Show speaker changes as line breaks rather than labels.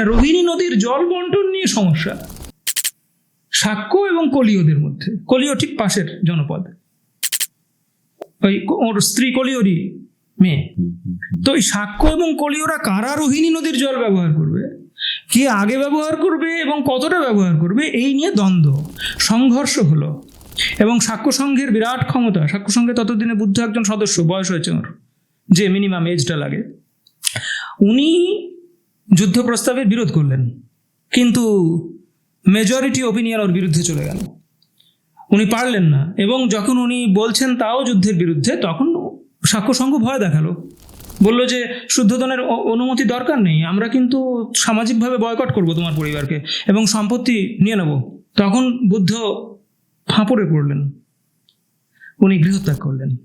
রোহিণী নদীর জল বন্টন নিয়ে সমস্যা। সাক্ষ্য এবং কলিয়দের মধ্যে। কলিয় ঠিক পাশের জনপদ। ওই ওর স্ত্রী কলিয়রই মেয়ে। তো ওই সাক্ষ্য এবং কলিয়রা কারা রোহিণী নদীর জল ব্যবহার করবে? কে আগে ব্যবহার করবে এবং কতটা ব্যবহার করবে? এই নিয়ে দ্বন্দ্ব। সংঘর্ষ হলো। এবং সাক্ষ্য সংঘের বিরাট ক্ষমতা। সাক্ষ্য সংঘে ততদিনে বুদ্ধ একজন সদস্য, বয়স হয়েছে ওর। যে মিনিমাম এজটা লাগে। উনি যুদ্ধ প্রস্তাবের বিরোধ করলেন। কিন্তু মেজরিটি ওপিনিয়ন ওর বিরুদ্ধে চলে গেল। উনি পারলেন না এবং যখন উনি বলছেন তাও যুদ্ধের বিরুদ্ধে, তখন সাক্ষ্য সংঘ ভয় দেখাল। বলল যে শুদ্ধোধনের অনুমতি দরকার নেই, আমরা কিন্তু সামাজিকভাবে বয়কট করব তোমার পরিবারকে এবং সম্পত্তি নিয়ে নেব। তখন বুদ্ধ ফাঁপড়ে পড়লেন। উনি গৃহত্যাগ করলেন।